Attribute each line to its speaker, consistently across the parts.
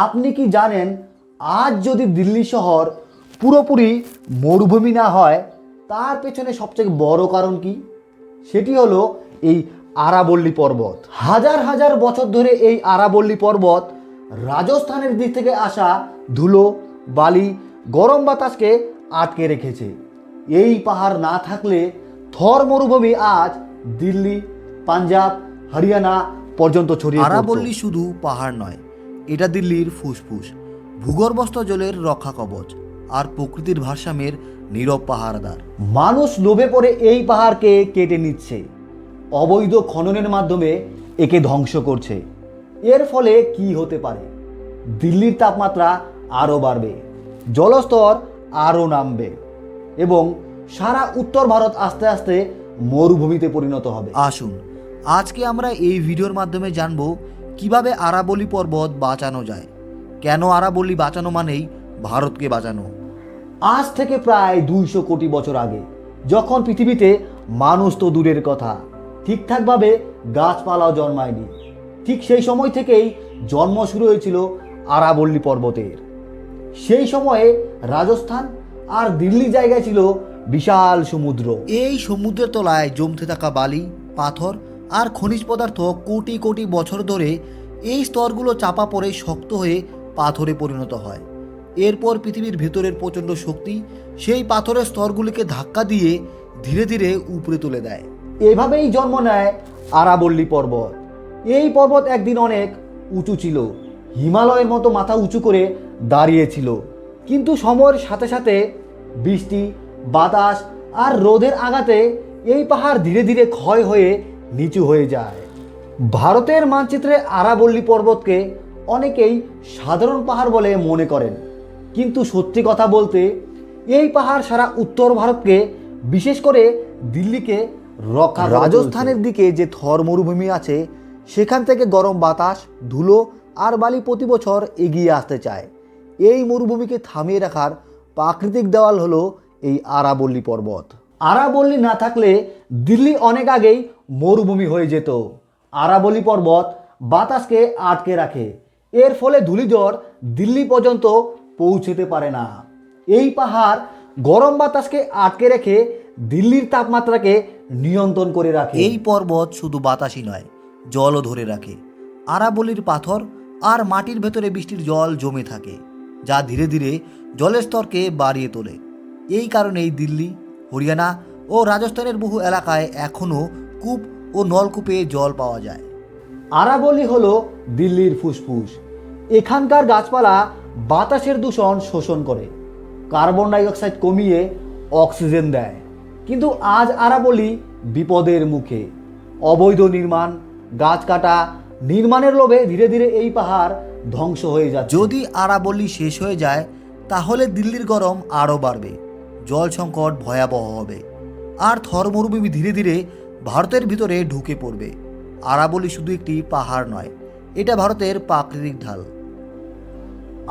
Speaker 1: আপনি কি জানেন, আজ যদি দিল্লি শহর পুরোপুরি মরুভূমি না হয়, তার পেছনে সবচেয়ে বড় কারণ কি? সেটি হলো এই আরাবল্লী পর্বত। হাজার হাজার বছর ধরে এই আরাবল্লী পর্বত রাজস্থানের দিক থেকে আসা ধুলো, বালি, গরম বাতাসকে আটকে রেখেছে। এই পাহাড় না থাকলে থর মরুভূমি আজ দিল্লি, পাঞ্জাব, হরিয়ানা পর্যন্ত ছড়িয়ে
Speaker 2: আরাবল্লী শুধু পাহাড় নয় এটা দিল্লির ফুসফুস ভূগর্ভস্থ জলের রক্ষা কবচ আর প্রকৃতির ভারসাম্যের নীরব পাহারাদার।
Speaker 1: মানুষ লোভে পড়ে এই পাহাড়কে কেটে নিচ্ছে অবৈধ খননের মাধ্যমে একে ধ্বংস করছে। এর ফলে কি হতে পারে? দিল্লির তাপমাত্রা আরও বাড়বে জলস্তর আরও নামবে এবং সারা উত্তর ভারত আস্তে আস্তে মরুভূমিতে পরিণত হবে।
Speaker 2: আসুন আজকে আমরা এই ভিডিওর মাধ্যমে জানব কীভাবে আরাবল্লী পর্বত বাঁচানো যায়? কেন আরাবল্লী বাঁচানো মানেই ভারতকে বাঁচানো।
Speaker 1: আজ থেকে প্রায় দুইশো কোটি বছর আগে, যখন পৃথিবীতে মানুষ তো দূরের কথা, ঠিকঠাকভাবে গাছপালাও জন্মায়নি, ঠিক সেই সময় থেকেই জন্ম শুরু হয়েছিল আরাবল্লী পর্বতের। সেই সময়ে রাজস্থান আর দিল্লি জায়গায় ছিল বিশাল সমুদ্র।
Speaker 2: এই সমুদ্রের তলায় জমতে থাকা বালি, পাথর আর খনিজ পদার্থ কোটি কোটি বছর ধরে এই স্তরগুলো চাপা পড়ে শক্ত হয়ে পাথরে পরিণত হয়। এরপর পৃথিবীর ভেতরের প্রচণ্ড শক্তি সেই পাথরের স্তরগুলিকে ধাক্কা দিয়ে ধীরে ধীরে উপরে তুলে দেয়।
Speaker 1: এভাবেই জন্ম নেয় আরাবল্লী পর্বত। এই পর্বত একদিন অনেক উঁচু ছিল, হিমালয়ের মতো মাথা উঁচু করে দাঁড়িয়েছিল কিন্তু সময়ের সাথে সাথে বৃষ্টি, বাতাস আর রোদের আঘাতে এই পাহাড় ধীরে ধীরে ক্ষয় হয়ে নিচু হয়ে যায়। ভারতের মানচিত্রে আরাবল্লী পর্বতকে অনেকেই সাধারণ পাহাড় বলে মনে করেন। কিন্তু সত্যি কথা বলতে এই পাহাড় সারা উত্তর ভারতকে বিশেষ করে দিল্লিকে রক্ষা
Speaker 2: রাজস্থানের
Speaker 1: দিকে যে থর মরুভূমি আছে সেখান থেকে গরম বাতাস ধুলো আর বালি প্রতি বছর এগিয়ে আসতে চায়। এই মরুভূমিকে থামিয়ে রাখার প্রাকৃতিক দেওয়াল হলো এই আরাবল্লী পর্বত। আরাবল্লী না থাকলে দিল্লি অনেক আগেই মরুভূমি হয়ে যেত। আরাবল্লী পর্বত বাতাসকে আটকে রাখে। এর ফলে ধূলিঝড় দিল্লি পর্যন্ত পৌঁছতে পারে না। এই পাহাড় গরম বাতাসকে আটকে রেখে দিল্লির তাপমাত্রাকে নিয়ন্ত্রণ করে রাখে।
Speaker 2: এই পর্বত শুধু বাতাসই নয়, জলও ধরে রাখে। আরাবলির পাথর আর মাটির ভেতরে বৃষ্টির জল জমে থাকে, যা ধীরে ধীরে জলের স্তরকে বাড়িয়ে তোলে। এই কারণেই দিল্লি হরিয়ানা ও রাজস্থানের বহু এলাকায় এখনও কূপ ও নলকূপে জল পাওয়া যায়।
Speaker 1: আরাবলি হলো দিল্লির ফুসফুস। এখানকার গাছপালা বাতাসের দূষণ শোষণ করে। কার্বন ডাই অক্সাইড কমিয়ে অক্সিজেন দেয়। কিন্তু আজ আরাবলি বিপদের মুখে। অবৈধ নির্মাণ গাছ কাটা নির্মাণের লোভে ধীরে ধীরে এই পাহাড় ধ্বংস হয়ে যায়
Speaker 2: যদি আরাবল্লী শেষ হয়ে যায় তাহলে দিল্লির গরম আরও বাড়বে। জল সংকট ভয়াবহ হবে। আর থর মরুভূমি ধীরে ধীরে ভারতের ভিতরে ঢুকে পড়বে। আরাবলি শুধু একটি পাহাড় নয়, এটা ভারতের প্রাকৃতিক ঢাল।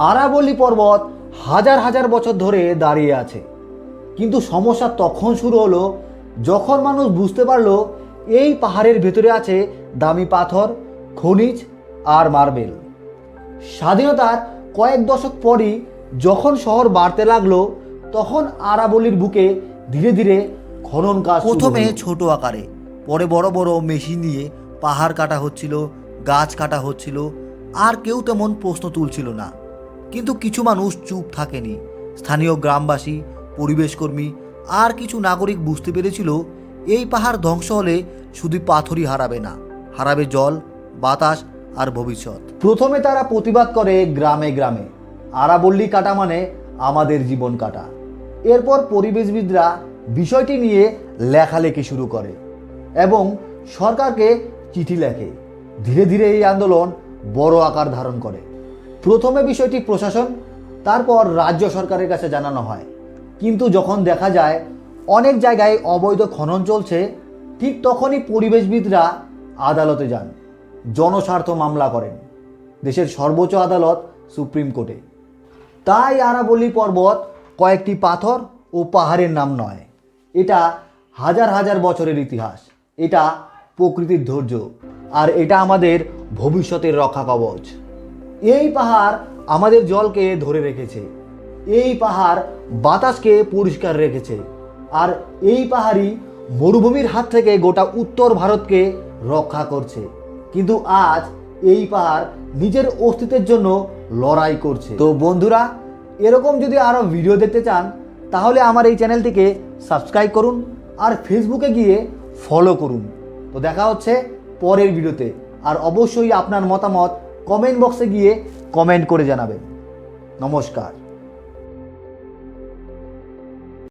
Speaker 1: আরাবল্লী পর্বত হাজার হাজার বছর ধরে দাঁড়িয়ে আছে। কিন্তু সমস্যা তখন শুরু হলো যখন মানুষ বুঝতে পারল এই পাহাড়ের ভেতরে আছে দামি পাথর, খনিজ আর মার্বেল। স্বাধীনতার কয়েক দশক পরই যখন শহর বাড়তে লাগল তখন আরাবল্লীর বুকে ধীরে ধীরে খনন কাজ
Speaker 2: প্রথমে। ছোট আকারে পরে বড় বড় মেশিন নিয়ে পাহাড় কাটা হচ্ছিল গাছ কাটা হচ্ছিল আর কেউ তেমন প্রশ্ন তুলছিল না। কিন্তু কিছু মানুষ চুপ থাকেনি। স্থানীয় গ্রামবাসী পরিবেশকর্মী আর কিছু নাগরিক বুঝতে পেরেছিল এই পাহাড় ধ্বংস হলে শুধু পাথরই হারাবে না হারাবে জল বাতাস আর ভবিষ্যৎ।
Speaker 1: প্রথমে তারা প্রতিবাদ করে গ্রামে গ্রামে আরাবল্লী কাটা মানে আমাদের জীবন কাটা। এরপর পরিবেশবিদরা বিষয়টি নিয়ে লেখালেখি শুরু করে এবং সরকারকে চিঠি লেখে। ধীরে ধীরে এই আন্দোলন বড় আকার ধারণ করে। প্রথমে বিষয়টি প্রশাসন, তারপর রাজ্য সরকারের কাছে জানানো হয়। কিন্তু যখন দেখা যায় অনেক জায়গায় অবৈধ খনন চলছে, ঠিক তখনই পরিবেশবিদরা আদালতে যান, জনস্বার্থ মামলা করেন, দেশের সর্বোচ্চ আদালত সুপ্রিম কোর্টে। তাই আরাবল্লী পর্বত কয়েকটি পাথর ও পাহাড়ের নাম নয়। এটা হাজার হাজার বছরের ইতিহাস। এটা প্রকৃতির ধৈর্য। আর এটা আমাদের ভবিষ্যতের রক্ষা কবচ। এই পাহাড় আমাদের জলকে ধরে রেখেছে। এই পাহাড় বাতাসকে পরিষ্কার রেখেছে। আর এই পাহাড়ই মরুভূমির হাত থেকে গোটা উত্তর ভারতকে রক্ষা করছে। কিন্তু আজ এই পাহাড় নিজের অস্তিত্বের জন্য লড়াই করছে। তো বন্ধুরা এরকম যদি আরও ভিডিও দেখতে চান, তাহলে আমার এই চ্যানেলটিকে সাবস্ক্রাইব করুন আর ফেসবুকে গিয়ে ফলো করুন। তো দেখা হচ্ছে পরের ভিডিওতে আর অবশ্যই আপনার মতামত কমেন্ট বক্সে গিয়ে কমেন্ট করে জানাবেন। নমস্কার।